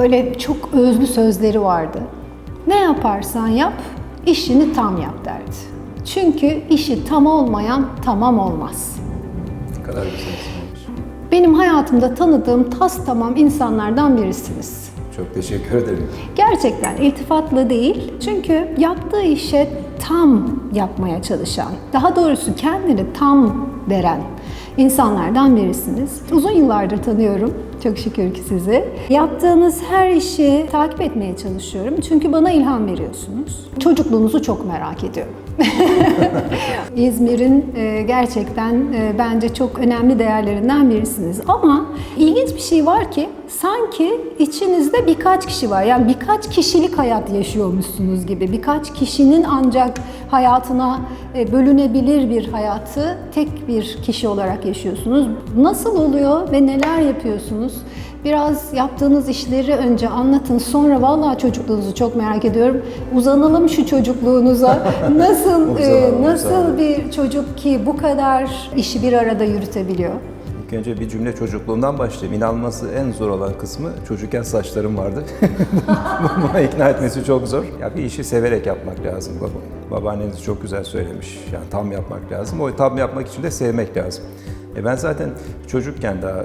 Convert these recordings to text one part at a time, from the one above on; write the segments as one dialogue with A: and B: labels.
A: Böyle çok özlü sözleri vardı. Ne yaparsan yap, işini tam yap derdi. Çünkü işi tam olmayan tamam olmaz.
B: Ne kadar güzel.
A: Benim hayatımda tanıdığım tas tamam insanlardan birisiniz.
B: Çok teşekkür ederim.
A: Gerçekten iltifatla değil. Çünkü yaptığı işe tam yapmaya çalışan, daha doğrusu kendini tam veren insanlardan birisiniz. Uzun yıllardır tanıyorum. Çok şükür ki sizi. Yaptığınız her işi takip etmeye çalışıyorum. Çünkü bana ilham veriyorsunuz. Çocukluğunuzu çok merak ediyorum. İzmir'in e, gerçekten e, bence çok önemli değerlerinden birisiniz. Ama ilginç bir şey var ki sanki içinizde birkaç kişi var. Yani birkaç kişilik hayat yaşıyormuşsunuz gibi. Birkaç kişinin ancak hayatına e, bölünebilir bir hayatı tek bir kişi olarak yaşıyorsunuz. Nasıl oluyor ve neler yapıyorsunuz? Biraz yaptığınız işleri önce anlatın. Sonra vallahi çocukluğunuzu çok merak ediyorum. Uzanalım şu çocukluğunuza. Nasıl e,
B: Uzanalım,
A: nasıl
B: uzanalım.
A: bir çocuk ki bu kadar işi bir arada yürütebiliyor?
B: İlk önce bir cümle çocukluğumdan başlayayım. İnanması en zor olan kısmı çocukken saçlarım vardı. Buna ikna etmesi çok zor. Ya bir işi severek yapmak lazım. Baba, babaanneniz çok güzel söylemiş. Yani tam yapmak lazım. O tam yapmak için de sevmek lazım. E ben zaten çocukken daha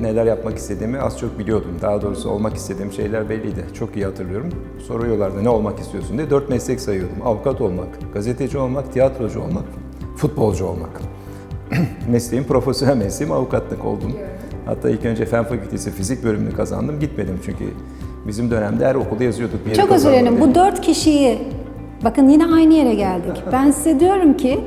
B: neler yapmak istediğimi az çok biliyordum. Daha doğrusu olmak istediğim şeyler belliydi. Çok iyi hatırlıyorum. Soruyorlardı ne olmak istiyorsun diye. Dört meslek sayıyordum. Avukat olmak, gazeteci olmak, tiyatrocu olmak, futbolcu olmak. mesleğim, profesyonel mesleğim avukatlık oldum. Hatta ilk önce Fen Fakültesi fizik bölümünü kazandım. Gitmedim çünkü bizim dönemde her okulda yazıyorduk. bir
A: Çok özür dilerim. Bu dört kişiyi, bakın yine aynı yere geldik. Ben size diyorum ki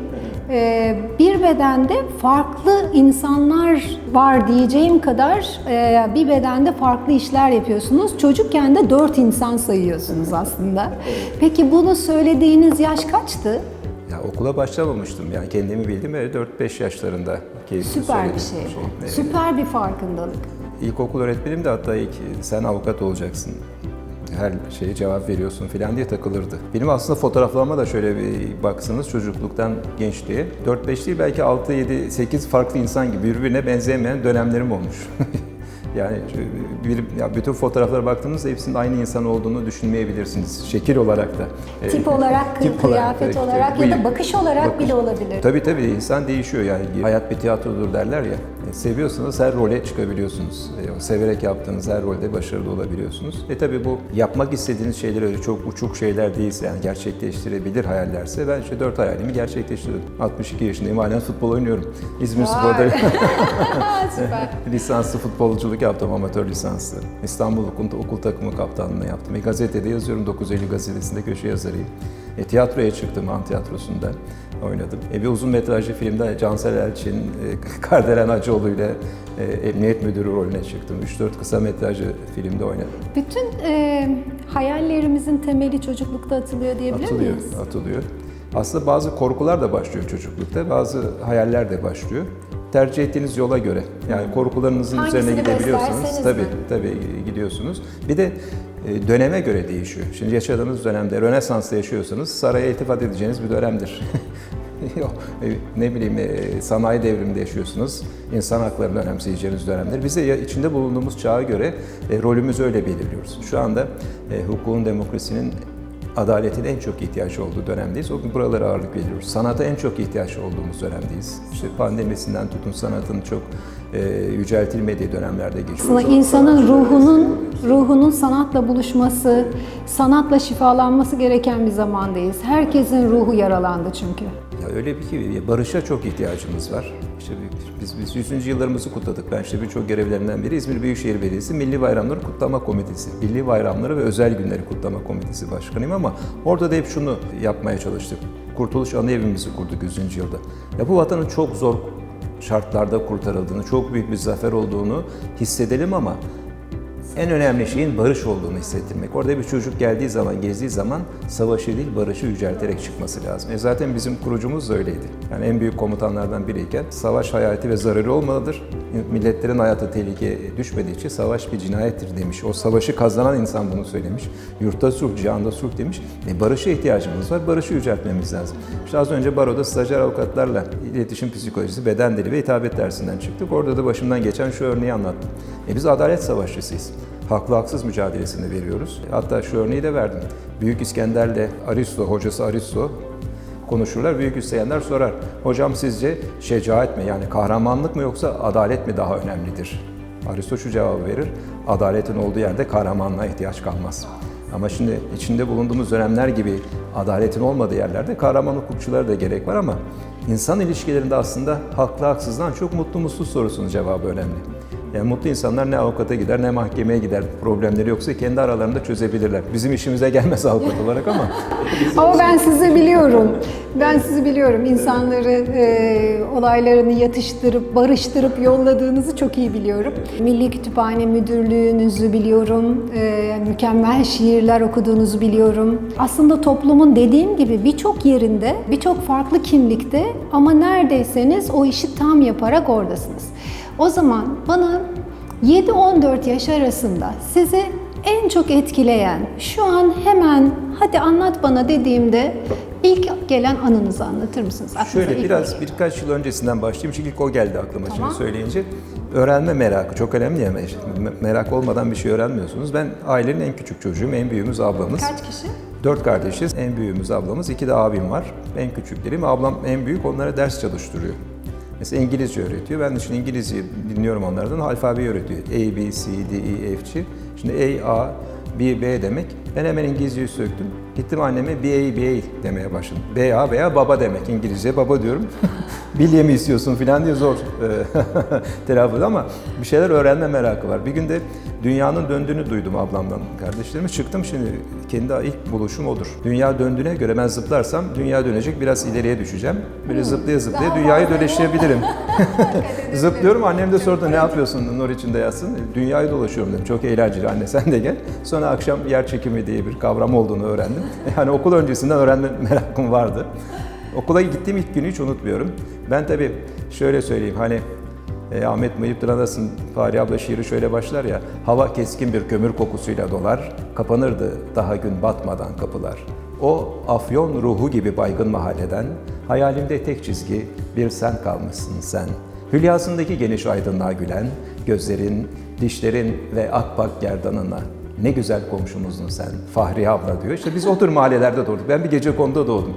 A: e, bir bedende farklı insanlar var diyeceğim kadar e, bir bedende farklı işler yapıyorsunuz. Çocukken de dört insan sayıyorsunuz aslında. Peki bunu söylediğiniz yaş kaçtı?
B: Okula başlamamıştım. Yani kendimi bildim ve 4-5 yaşlarında keyifli
A: Süper bir şey.
B: Evet.
A: Süper bir farkındalık.
B: İlkokul öğretmenim de hatta ilk sen avukat olacaksın. Her şeye cevap veriyorsun filan diye takılırdı. Benim aslında fotoğraflarıma da şöyle bir baksanız çocukluktan gençliğe 4-5 değil belki 6, 7, 8 farklı insan gibi birbirine benzemeyen dönemlerim olmuş. yani bir, ya bütün fotoğraflara baktığınızda hepsinin aynı insan olduğunu düşünmeyebilirsiniz. Şekil olarak da.
A: Tip olarak,
B: Tip
A: kıyafet olarak
B: bu-
A: ya da bakış olarak
B: bakış.
A: bile olabilir.
B: Tabii tabii insan değişiyor yani. Hayat bir tiyatrodur derler ya. Seviyorsanız her role çıkabiliyorsunuz. E, Severek yaptığınız her rolde başarılı olabiliyorsunuz. E tabii bu yapmak istediğiniz şeyler öyle çok uçuk şeyler değilse yani gerçekleştirebilir hayallerse ben işte dört hayalimi gerçekleştirdim. 62 yaşındayım halen futbol oynuyorum. İzmir. Spor'da lisanslı futbolculuk yaptım, amatör lisanslı. İstanbul Okul, okul takımı kaptanlığını yaptım. E, gazetede yazıyorum, 9 Eylül gazetesinde köşe yazarıyım. E, tiyatroya çıktım, Han Tiyatrosu'nda oynadım. E, bir uzun metrajlı filmde Cansel Elçin, e, Kardelen Hacıoğlu ile e, emniyet müdürü rolüne çıktım. 3-4 kısa metrajlı filmde oynadım.
A: Bütün e, hayallerimizin temeli çocuklukta atılıyor diyebilir
B: Atılıyor,
A: miyiz?
B: atılıyor. Aslında bazı korkular da başlıyor çocuklukta, bazı hayaller de başlıyor. Tercih ettiğiniz yola göre. Yani korkularınızın
A: Hangisini
B: üzerine gidebiliyorsanız tabii
A: mi?
B: tabii gidiyorsunuz. Bir de döneme göre değişiyor. Şimdi yaşadığınız dönemde Rönesans'ta yaşıyorsanız saraya iltifat edeceğiniz bir dönemdir. Yok, e, ne bileyim e, sanayi devriminde yaşıyorsunuz. İnsan haklarını önemseyeceğiniz dönemdir. Biz de içinde bulunduğumuz çağa göre e, rolümüzü öyle belirliyoruz. Şu anda e, hukukun, demokrasinin adaletin en çok ihtiyaç olduğu dönemdeyiz. O gün buralara ağırlık veriyoruz. Sanata en çok ihtiyaç olduğumuz dönemdeyiz. İşte pandemisinden tutun sanatın çok e, yüceltilmediği dönemlerde geçiyoruz.
A: Aslında insanın ruhunun ruhunun sanatla buluşması, sanatla şifalanması gereken bir zamandayız. Herkesin ruhu yaralandı çünkü.
B: Ya öyle bir ki barışa çok ihtiyacımız var. İşte biz, biz 100. yıllarımızı kutladık. Ben işte birçok görevlerinden biri İzmir Büyükşehir Belediyesi Milli Bayramları Kutlama Komitesi. Milli Bayramları ve Özel Günleri Kutlama Komitesi Başkanıyım ama orada da hep şunu yapmaya çalıştık. Kurtuluş Anı Evimizi kurduk 100. yılda. Ya bu vatanın çok zor şartlarda kurtarıldığını, çok büyük bir zafer olduğunu hissedelim ama en önemli şeyin barış olduğunu hissettirmek. Orada bir çocuk geldiği zaman, gezdiği zaman savaşı değil barışı yücelterek çıkması lazım. E zaten bizim kurucumuz da öyleydi. Yani en büyük komutanlardan biriyken savaş hayati ve zararı olmalıdır. Milletlerin hayatı tehlikeye düşmediği için savaş bir cinayettir demiş. O savaşı kazanan insan bunu söylemiş. Yurtta sulh, cihanda sulh demiş. E barışa ihtiyacımız var, barışı yüceltmemiz lazım. İşte az önce baroda stajyer avukatlarla iletişim psikolojisi, beden dili ve hitabet dersinden çıktık. Orada da başımdan geçen şu örneği anlattım. E biz adalet savaşçısıyız. Haklı haksız mücadelesini veriyoruz. Hatta şu örneği de verdim. Büyük İskender'le Aristo, hocası Aristo konuşurlar. Büyük İskender sorar. Hocam sizce şecaat mi yani kahramanlık mı yoksa adalet mi daha önemlidir? Aristo şu cevabı verir. Adaletin olduğu yerde kahramanlığa ihtiyaç kalmaz. Ama şimdi içinde bulunduğumuz dönemler gibi adaletin olmadığı yerlerde kahraman hukukçulara da gerek var ama insan ilişkilerinde aslında haklı haksızdan çok mutlu mutsuz sorusunun cevabı önemli. Yani mutlu insanlar ne avukata gider ne mahkemeye gider. Problemleri yoksa kendi aralarında çözebilirler. Bizim işimize gelmez avukat olarak ama
A: Ama ben sizi biliyorum. Ben sizi biliyorum. İnsanları e, olaylarını yatıştırıp, barıştırıp yolladığınızı çok iyi biliyorum. Milli Kütüphane Müdürlüğünüzü biliyorum. E, mükemmel şiirler okuduğunuzu biliyorum. Aslında toplumun dediğim gibi birçok yerinde, birçok farklı kimlikte ama neredeyseniz o işi tam yaparak oradasınız. O zaman bana 7-14 yaş arasında sizi en çok etkileyen, şu an hemen hadi anlat bana dediğimde ilk gelen anınızı anlatır mısınız? Aklınıza
B: Şöyle biraz
A: gelen.
B: birkaç yıl öncesinden başlayayım çünkü ilk o geldi aklıma
A: Tamam.
B: şimdi söyleyince. Öğrenme merakı çok önemli ya. Me- Merak olmadan bir şey öğrenmiyorsunuz. Ben ailenin en küçük çocuğum, en büyüğümüz ablamız.
A: Kaç kişi?
B: Dört kardeşiz. En büyüğümüz ablamız, iki de abim var. En küçüklerim. Ablam en büyük onlara ders çalıştırıyor. Mesela İngilizce öğretiyor. Ben de şimdi İngilizce dinliyorum onlardan. Alfabeyi öğretiyor. A, B, C, D, E, F, G. Şimdi A, A, B, B demek. Ben hemen İngilizceyi söktüm. Gittim anneme B, A, B, A demeye başladım. B, A veya baba demek. İngilizce baba diyorum. Bilye mi istiyorsun falan diye zor e, telaffuz ama bir şeyler öğrenme merakı var. Bir günde dünyanın döndüğünü duydum ablamdan kardeşlerime. Çıktım şimdi kendi ilk buluşum odur. Dünya döndüğüne göre ben zıplarsam dünya dönecek biraz ileriye düşeceğim. Böyle zıplaya zıplaya dünyayı dönüştürebilirim. Zıplıyorum annem de sordu ne yapıyorsun nur içinde yatsın. Dünyayı dolaşıyorum dedim. Çok eğlenceli anne sen de gel. Sonra akşam yer çekimi diye bir kavram olduğunu öğrendim. Yani okul öncesinden öğrenme merakım vardı. Okula gittiğim ilk günü hiç unutmuyorum. Ben tabii şöyle söyleyeyim hani e, Ahmet Mıyıp Dranas'ın Fahri abla şiiri şöyle başlar ya. Hava keskin bir kömür kokusuyla dolar, kapanırdı daha gün batmadan kapılar. O afyon ruhu gibi baygın mahalleden, hayalimde tek çizgi bir sen kalmışsın sen. Hülyasındaki geniş aydınlığa gülen, gözlerin, dişlerin ve akpak gerdanına. Ne güzel komşumuzdun sen, Fahri abla diyor. İşte biz o tür mahallelerde doğduk. Ben bir gece konuda doğdum.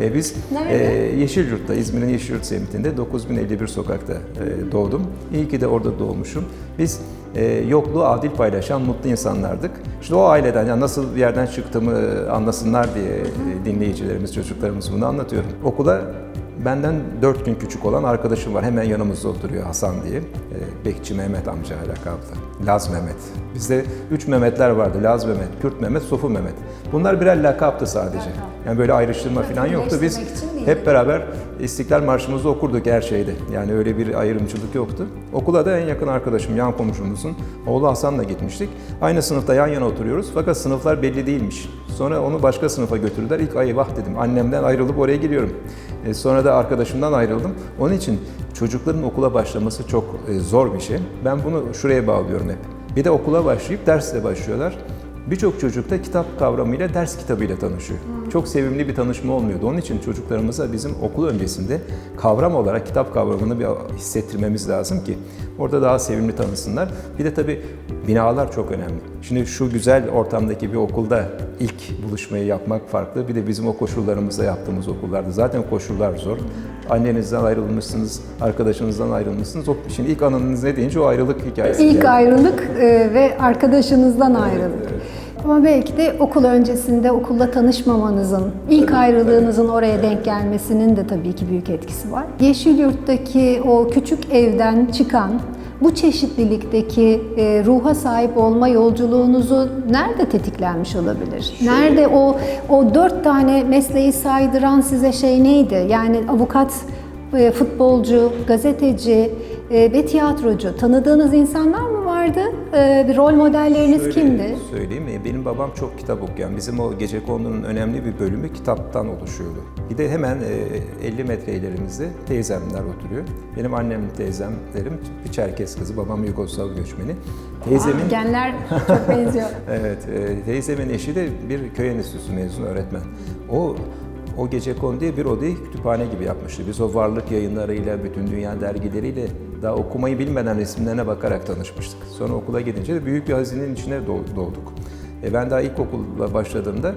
B: Ee, biz
A: Nerede?
B: e, Yeşilyurt'ta, İzmir'in Yeşilyurt semtinde 9051 sokakta e, doğdum. İyi ki de orada doğmuşum. Biz e, yokluğu adil paylaşan mutlu insanlardık. İşte o aileden, yani nasıl bir yerden çıktığımı anlasınlar diye e, dinleyicilerimiz, çocuklarımız bunu anlatıyorum. Okula benden 4 gün küçük olan arkadaşım var. Hemen yanımızda oturuyor Hasan diye. E, Bekçi Mehmet amca lakaplı. Laz Mehmet. Bizde 3 Mehmetler vardı. Laz Mehmet, Kürt Mehmet, Sofu Mehmet. Bunlar birer lakaptı sadece. Yani böyle ayrıştırma falan yoktu. Biz hep beraber İstiklal Marşımızı okurduk her şeyde. Yani öyle bir ayrımcılık yoktu. Okula da en yakın arkadaşım, yan komşumuzun oğlu Hasan'la gitmiştik. Aynı sınıfta yan yana oturuyoruz fakat sınıflar belli değilmiş. Sonra onu başka sınıfa götürdüler. İlk ay vah dedim. Annemden ayrılıp oraya giriyorum. E, sonra da arkadaşımdan ayrıldım. Onun için çocukların okula başlaması çok e, zor bir şey. Ben bunu şuraya bağlıyorum hep. Bir de okula başlayıp dersle başlıyorlar. Birçok çocuk da kitap kavramıyla ders kitabıyla tanışıyor. Çok sevimli bir tanışma olmuyordu. Onun için çocuklarımıza bizim okul öncesinde kavram olarak kitap kavramını bir hissettirmemiz lazım ki orada daha sevimli tanısınlar. Bir de tabii binalar çok önemli. Şimdi şu güzel ortamdaki bir okulda ilk buluşmayı yapmak farklı. Bir de bizim o koşullarımızda yaptığımız okullarda. Zaten koşullar zor. Annenizden ayrılmışsınız, arkadaşınızdan ayrılmışsınız. O, şimdi ilk anınız ne deyince o ayrılık hikayesi.
A: İlk
B: geldi.
A: ayrılık e, ve arkadaşınızdan ayrılık. Ama belki de okul öncesinde okulla tanışmamanızın, ilk ayrılığınızın oraya denk gelmesinin de tabii ki büyük etkisi var. Yeşilyurt'taki o küçük evden çıkan bu çeşitlilikteki e, ruha sahip olma yolculuğunuzu nerede tetiklenmiş olabilir? Nerede o o dört tane mesleği saydıran size şey neydi? Yani avukat, e, futbolcu, gazeteci e, ve tiyatrocu. Tanıdığınız insanlar mı vardı? E, bir rol modelleriniz
B: Şöyle
A: kimdi?
B: Söyleyeyim mi? Benim babam çok kitap okuyan. Bizim o gece konunun önemli bir bölümü kitaptan oluşuyordu. Bir de hemen e, 50 metre ilerimizde teyzemler oturuyor. Benim annem teyzemlerim bir Çerkes kızı, babam Yugoslav göçmeni. Teyzemin
A: Aa, genler çok benziyor.
B: Evet, e, teyzemin eşi de bir köy enstitüsü mezunu öğretmen. O o gece diye bir odayı kütüphane gibi yapmıştı. Biz o varlık yayınlarıyla, bütün dünya dergileriyle daha okumayı bilmeden resimlerine bakarak tanışmıştık. Sonra okula gidince de büyük bir hazinenin içine doğ- doğduk. E ben daha ilkokula başladığımda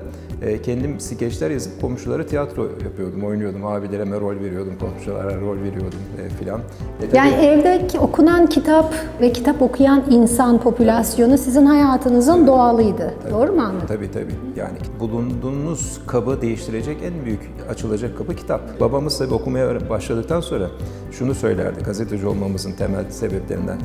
B: kendim skeçler yazıp komşulara tiyatro yapıyordum, oynuyordum. Abilerime rol veriyordum, komşulara rol veriyordum e, filan. E, tabii-
A: Yani evdeki okunan kitap ve kitap okuyan insan popülasyonu sizin hayatınızın doğalıydı. Doğru mu anladım?
B: Tabii tabii. Yani bulunduğunuz kabı değiştirecek en büyük açılacak kapı kitap. Babamız tabii okumaya başladıktan sonra şunu söylerdi gazeteci olmamızın temel sebeplerinden.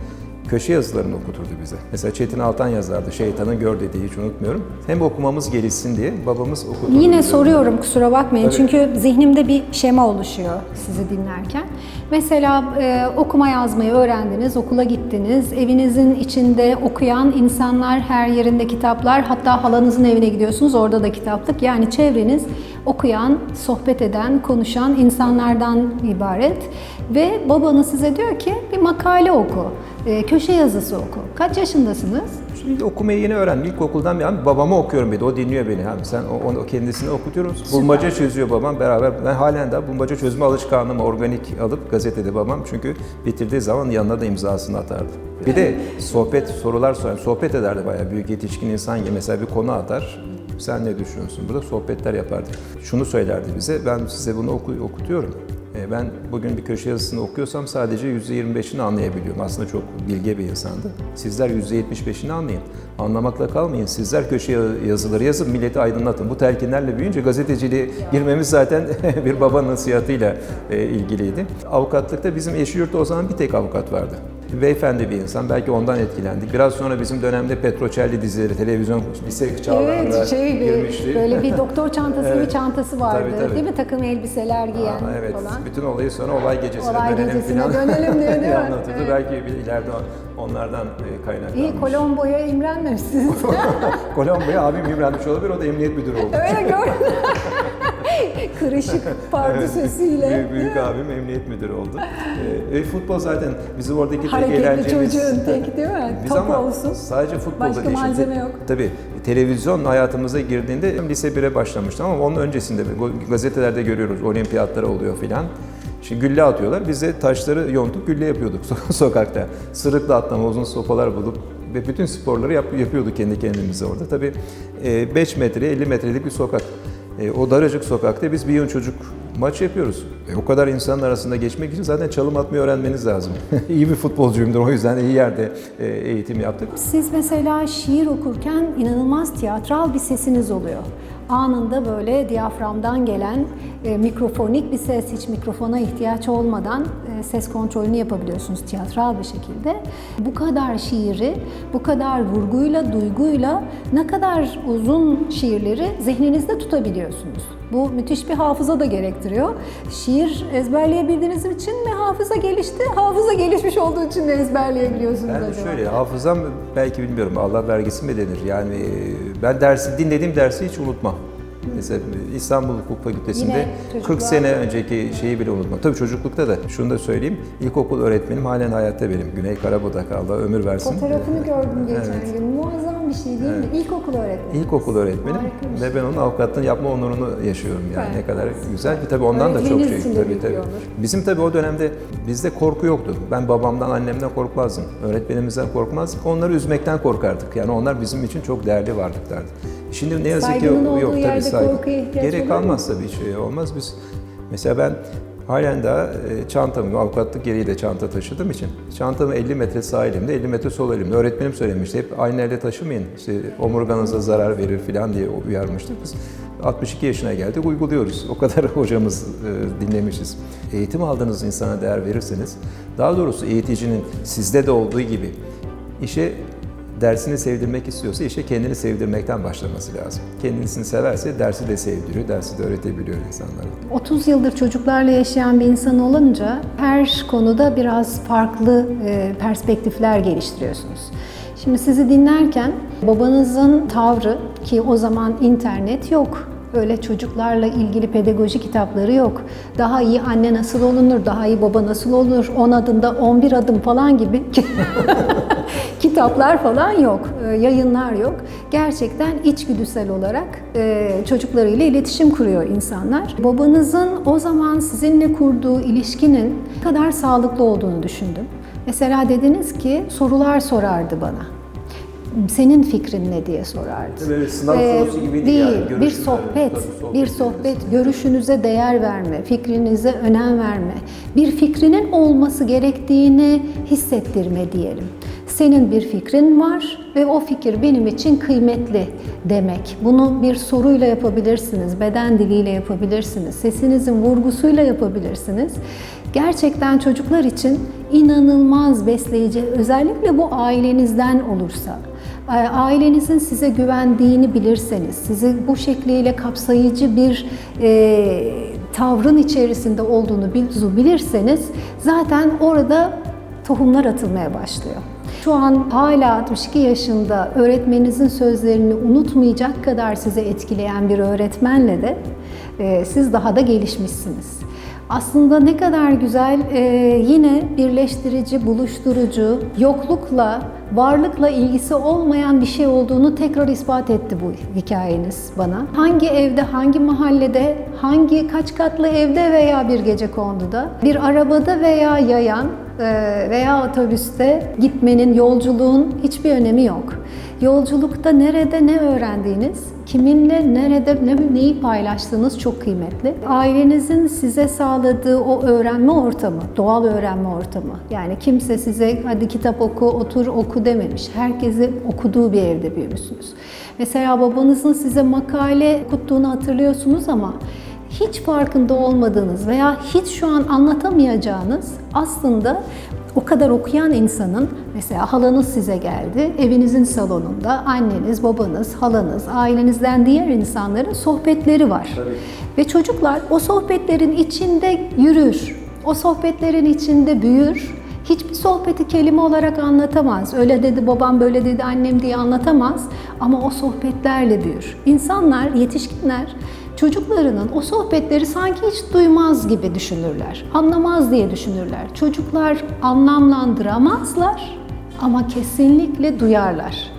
B: Köşe yazılarını okuturdu bize. Mesela Çetin Altan yazardı. Şeytanın gör dediği hiç unutmuyorum. Hem okumamız gelişsin diye babamız okuturdu.
A: Yine
B: bize.
A: soruyorum kusura bakmayın
B: Tabii.
A: çünkü zihnimde bir şema oluşuyor sizi dinlerken. Mesela e, okuma yazmayı öğrendiniz, okula gittiniz, evinizin içinde okuyan insanlar, her yerinde kitaplar, hatta halanızın evine gidiyorsunuz orada da kitaplık. Yani çevreniz okuyan, sohbet eden, konuşan insanlardan ibaret. Ve babanız size diyor ki bir makale oku, e, köşe yazısı oku. Kaç yaşındasınız?
B: Şimdi okumayı yeni öğrendim. İlkokuldan beri abi babama okuyorum bir de. O dinliyor beni. Abi sen o- onu kendisine okutuyorum. Bulmaca çözüyor babam beraber. Ben halen daha bulmaca çözme alışkanlığımı organik alıp gazetede babam. Çünkü bitirdiği zaman yanına da imzasını atardı. Bir de sohbet, sorular sorar. Sohbet ederdi bayağı büyük yetişkin insan gibi. Mesela bir konu atar. Sen ne düşünüyorsun? Burada sohbetler yapardık. Şunu söylerdi bize. Ben size bunu oku- okutuyorum. E, Ben bugün bir köşe yazısını okuyorsam sadece %25'ini anlayabiliyorum. Aslında çok bilge bir insandı. Sizler %75'ini anlayın. Anlamakla kalmayın. Sizler köşe ya- yazıları yazın, milleti aydınlatın. Bu telkinlerle büyüyünce gazeteciliğe girmemiz zaten bir baba nasihatıyla e, ilgiliydi. Avukatlıkta bizim eşi yurtta o zaman bir tek avukat vardı. Beyefendi bir insan. Belki ondan etkilendik. Biraz sonra bizim dönemde Petrocelli dizileri, televizyon lise çağlarında
A: Evet, şey bir,
B: girmişti.
A: böyle bir doktor çantası
B: Evet.
A: çantası vardı.
B: Tabii, tabii.
A: Değil mi? Takım elbiseler giyen
B: Aa, evet.
A: falan.
B: Bütün olayı sonra olay gecesine
A: Olay
B: dönelim
A: gecesine
B: falan.
A: dönelim diyor, değil mi?
B: anlatıldı.
A: Evet.
B: Belki bir ileride onlardan e, kaynaklanmış.
A: İyi Colombo'ya imrenmemişsiniz.
B: Kolombo'ya abim imrenmiş olabilir. O da emniyet müdürü oldu.
A: Öyle gör. Kırışık pardüsesiyle.
B: büyük, büyük abim emniyet müdürü oldu. E, e, futbol zaten bizim oradaki tek
A: Hareketli
B: eğlencemiz.
A: çocuğun tek değil mi?
B: Biz
A: Top
B: ama
A: olsun.
B: sadece futbolda
A: Başka
B: değil. Şimdi
A: malzeme yok.
B: Tabii televizyon hayatımıza girdiğinde lise 1'e başlamıştım ama onun öncesinde gazetelerde görüyoruz olimpiyatlara oluyor filan. Şimdi gülle atıyorlar. Biz de taşları yontup gülle yapıyorduk so- sokakta. Sırıkla atlama, uzun sopalar bulup ve bütün sporları yap- yapıyorduk kendi kendimize orada. Tabii e, 5 metre, 50 metrelik bir sokak. E, o daracık sokakta biz bir yıl çocuk maç yapıyoruz. E, o kadar insanın arasında geçmek için zaten çalım atmayı öğrenmeniz lazım. iyi bir futbolcuyumdur o yüzden iyi yerde e, eğitim yaptık.
A: Siz mesela şiir okurken inanılmaz tiyatral bir sesiniz oluyor. Anında böyle diyaframdan gelen e, mikrofonik bir ses, hiç mikrofona ihtiyaç olmadan ses kontrolünü yapabiliyorsunuz tiyatral bir şekilde. Bu kadar şiiri, bu kadar vurguyla, duyguyla ne kadar uzun şiirleri zihninizde tutabiliyorsunuz. Bu müthiş bir hafıza da gerektiriyor. Şiir ezberleyebildiğiniz için mi hafıza gelişti? Hafıza gelişmiş olduğu için mi ezberleyebiliyorsunuz
B: Yani
A: acaba?
B: şöyle hafızam belki bilmiyorum Allah vergisi mi denir yani e, ben dersi dinlediğim dersi hiç unutmam. Mesela İstanbul Hukuk Fakültesi'nde
A: Yine
B: 40
A: çocuklar-
B: sene önceki şeyi bile unutmam. Tabii çocuklukta da şunu da söyleyeyim. İlkokul öğretmenim halen hayatta benim. Güney Karabudak Allah ömür versin.
A: Fotoğrafını gördüm geçen
B: Evet.
A: gün. Muazzam bir şey değil mi? İlkokul öğretmeni.
B: İlkokul öğretmenim
A: Harika şey.
B: ve ben onun avukatlığını yapma onurunu yaşıyorum yani
A: Süper.
B: ne kadar güzel ki tabii ondan da çok şey tabii tabii.
A: onur.
B: Bizim tabii o dönemde bizde korku yoktu. Ben babamdan annemden korkmazdım. Öğretmenimizden korkmazdık. Onları üzmekten korkardık. Yani onlar bizim için çok değerli varlıklardı. Şimdi ne yazık
A: Saygının
B: ki yok tabii saygı. Gerek
A: olur
B: kalmaz tabii hiç şey olmaz. Biz mesela ben halen daha e, çantamı, avukatlık de çanta taşıdığım için çantamı 50 metre sağ elimde, 50 metre sol elimde. Öğretmenim söylemişti hep aynı elde taşımayın. İşte omurganıza zarar verir falan diye uyarmıştık. Biz 62 yaşına geldik uyguluyoruz. O kadar hocamız e, dinlemişiz. Eğitim aldığınız insana değer verirseniz, daha doğrusu eğiticinin sizde de olduğu gibi işe dersini sevdirmek istiyorsa işe kendini sevdirmekten başlaması lazım. Kendisini severse dersi de sevdiriyor, dersi de öğretebiliyor insanlara.
A: 30 yıldır çocuklarla yaşayan bir insan olunca her konuda biraz farklı e, perspektifler geliştiriyorsunuz. Şimdi sizi dinlerken babanızın tavrı ki o zaman internet yok. öyle çocuklarla ilgili pedagoji kitapları yok. Daha iyi anne nasıl olunur, daha iyi baba nasıl olur, 10 adımda 11 adım falan gibi kitaplar falan yok, e, yayınlar yok. Gerçekten içgüdüsel olarak e, çocuklarıyla iletişim kuruyor insanlar. Babanızın o zaman sizinle kurduğu ilişkinin ne kadar sağlıklı olduğunu düşündüm. Mesela dediniz ki sorular sorardı bana. Senin fikrin ne diye sorardı.
B: Böyle sınav
A: Ee,
B: sorusu
A: değil,
B: yani,
A: bir sohbet,
B: sohbet
A: bir
B: ediniz.
A: sohbet, görüşünüze değer verme, fikrinize önem verme, bir fikrinin olması gerektiğini hissettirme diyelim. Senin bir fikrin var ve o fikir benim için kıymetli demek. Bunu bir soruyla yapabilirsiniz, beden diliyle yapabilirsiniz, sesinizin vurgusuyla yapabilirsiniz. Gerçekten çocuklar için inanılmaz besleyici, özellikle bu ailenizden olursa. Ailenizin size güvendiğini bilirseniz, sizi bu şekliyle kapsayıcı bir e, tavrın içerisinde olduğunu bil- bilirseniz zaten orada tohumlar atılmaya başlıyor. Şu an hala 62 yaşında öğretmeninizin sözlerini unutmayacak kadar size etkileyen bir öğretmenle de e, siz daha da gelişmişsiniz. Aslında ne kadar güzel e, yine birleştirici, buluşturucu, yoklukla, varlıkla ilgisi olmayan bir şey olduğunu tekrar ispat etti bu hikayeniz bana. Hangi evde, hangi mahallede, hangi kaç katlı evde veya bir gece konduda, bir arabada veya yayan veya otobüste gitmenin, yolculuğun hiçbir önemi yok. Yolculukta nerede ne öğrendiğiniz, kiminle nerede ne, neyi paylaştığınız çok kıymetli. Ailenizin size sağladığı o öğrenme ortamı, doğal öğrenme ortamı. Yani kimse size hadi kitap oku, otur oku dememiş. Herkesi okuduğu bir evde büyümüşsünüz. Mesela babanızın size makale okuttuğunu hatırlıyorsunuz ama hiç farkında olmadığınız veya hiç şu an anlatamayacağınız aslında o kadar okuyan insanın mesela halanız size geldi, evinizin salonunda anneniz, babanız, halanız, ailenizden diğer insanların sohbetleri var. Ve çocuklar o sohbetlerin içinde yürür. O sohbetlerin içinde büyür. Hiçbir sohbeti kelime olarak anlatamaz. Öyle dedi babam, böyle dedi annem diye anlatamaz. Ama o sohbetlerle büyür. İnsanlar, yetişkinler çocuklarının o sohbetleri sanki hiç duymaz gibi düşünürler. Anlamaz diye düşünürler. Çocuklar anlamlandıramazlar ama kesinlikle duyarlar.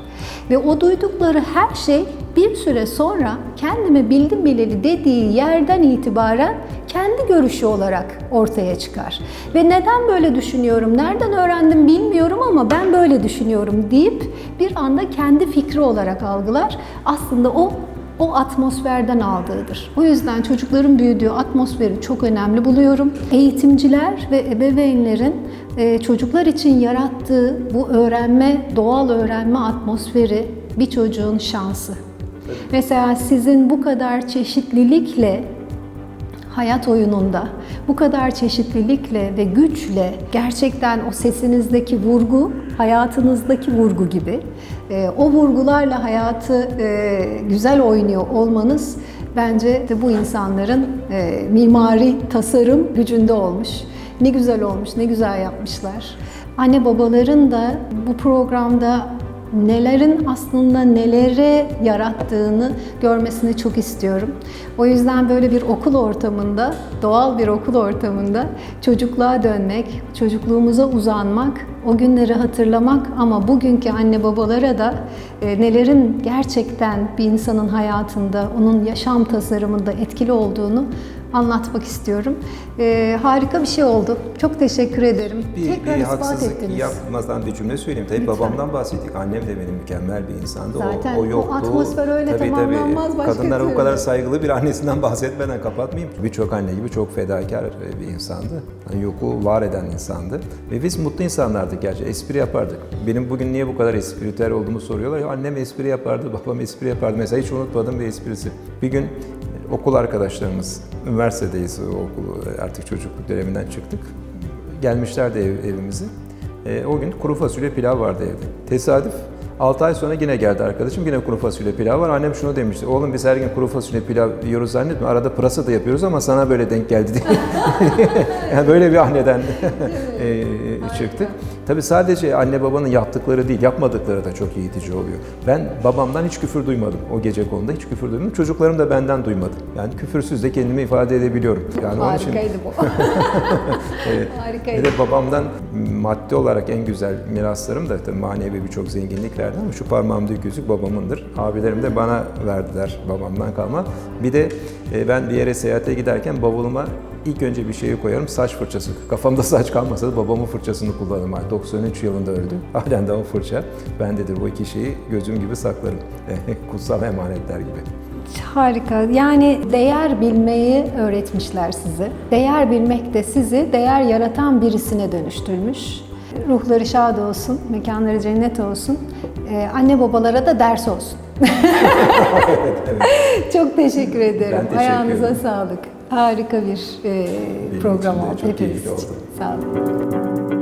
A: Ve o duydukları her şey bir süre sonra kendime bildim bileli dediği yerden itibaren kendi görüşü olarak ortaya çıkar. Ve neden böyle düşünüyorum, nereden öğrendim bilmiyorum ama ben böyle düşünüyorum deyip bir anda kendi fikri olarak algılar. Aslında o o atmosferden aldığıdır. O yüzden çocukların büyüdüğü atmosferi çok önemli buluyorum. Eğitimciler ve ebeveynlerin e, çocuklar için yarattığı bu öğrenme, doğal öğrenme atmosferi bir çocuğun şansı. Mesela sizin bu kadar çeşitlilikle hayat oyununda bu kadar çeşitlilikle ve güçle gerçekten o sesinizdeki vurgu hayatınızdaki vurgu gibi e, o vurgularla hayatı e, güzel oynuyor olmanız bence de bu insanların e, mimari tasarım gücünde olmuş. Ne güzel olmuş, ne güzel yapmışlar. Anne babaların da bu programda nelerin aslında nelere yarattığını görmesini çok istiyorum. O yüzden böyle bir okul ortamında, doğal bir okul ortamında çocukluğa dönmek, çocukluğumuza uzanmak, o günleri hatırlamak ama bugünkü anne babalara da e, nelerin gerçekten bir insanın hayatında, onun yaşam tasarımında etkili olduğunu anlatmak istiyorum. E, harika bir şey oldu. Çok teşekkür ederim.
B: Bir,
A: Tekrar
B: bir
A: ispat
B: haksızlık
A: ettiniz.
B: yapmadan bir cümle söyleyeyim. Tabii
A: Lütfen.
B: babamdan bahsettik. Annem de benim mükemmel bir insandı.
A: Zaten
B: o,
A: o
B: yokluğu,
A: atmosfer öyle tamamlanmaz başka
B: Kadınlara bu
A: türlü.
B: kadar saygılı bir annesinden bahsetmeden kapatmayayım. Birçok anne gibi çok fedakar bir insandı. Yani yoku var eden insandı. Ve biz mutlu insanlardık gerçi. Espri yapardık. Benim bugün niye bu kadar espritüel olduğumu soruyorlar. Ya annem espri yapardı, babam espri yapardı. Mesela hiç unutmadığım bir esprisi. Bir gün okul arkadaşlarımız, üniversitedeyiz okulu artık çocukluk döneminden çıktık. Gelmişlerdi ev, evimize. E, o gün kuru fasulye pilav vardı evde. Tesadüf 6 ay sonra yine geldi arkadaşım. Yine kuru fasulye pilav var. Annem şunu demişti. Oğlum biz her gün kuru fasulye pilav yiyoruz zannetme. Arada pırasa da yapıyoruz ama sana böyle denk geldi diye. yani böyle bir anneden e, çıktı. Tabii sadece anne babanın yaptıkları değil, yapmadıkları da çok eğitici oluyor. Ben babamdan hiç küfür duymadım o gece konuda. Hiç küfür duymadım. Çocuklarım da benden duymadı. Yani küfürsüz de kendimi ifade edebiliyorum. Yani onun için
A: Harikaydı bu.
B: Evet.
A: Harikaydı.
B: Bir de babamdan maddi olarak en güzel miraslarım da tabii manevi birçok zenginliklerden ama şu parmağımdaki yüzük babamındır. Abilerim de bana verdiler babamdan kalma. Bir de e, ben bir yere seyahate giderken bavuluma ilk önce bir şeyi koyarım saç fırçası. Kafamda saç kalmasa da babamın fırçasını kullanırım. Yani 93 yılında öldü. Halen de o fırça bendedir. Bu iki şeyi gözüm gibi saklarım. Kutsal emanetler gibi.
A: Harika. Yani değer bilmeyi öğretmişler size. Değer bilmek de sizi değer yaratan birisine dönüştürmüş. Ruhları şad olsun, mekanları cennet olsun. Ee, anne babalara da ders olsun. Çok teşekkür ederim.
B: teşekkür
A: Ayağınıza
B: ederim.
A: sağlık. Harika bir e,
B: Benim
A: program oldu
B: çok oldu.
A: Sağ olun.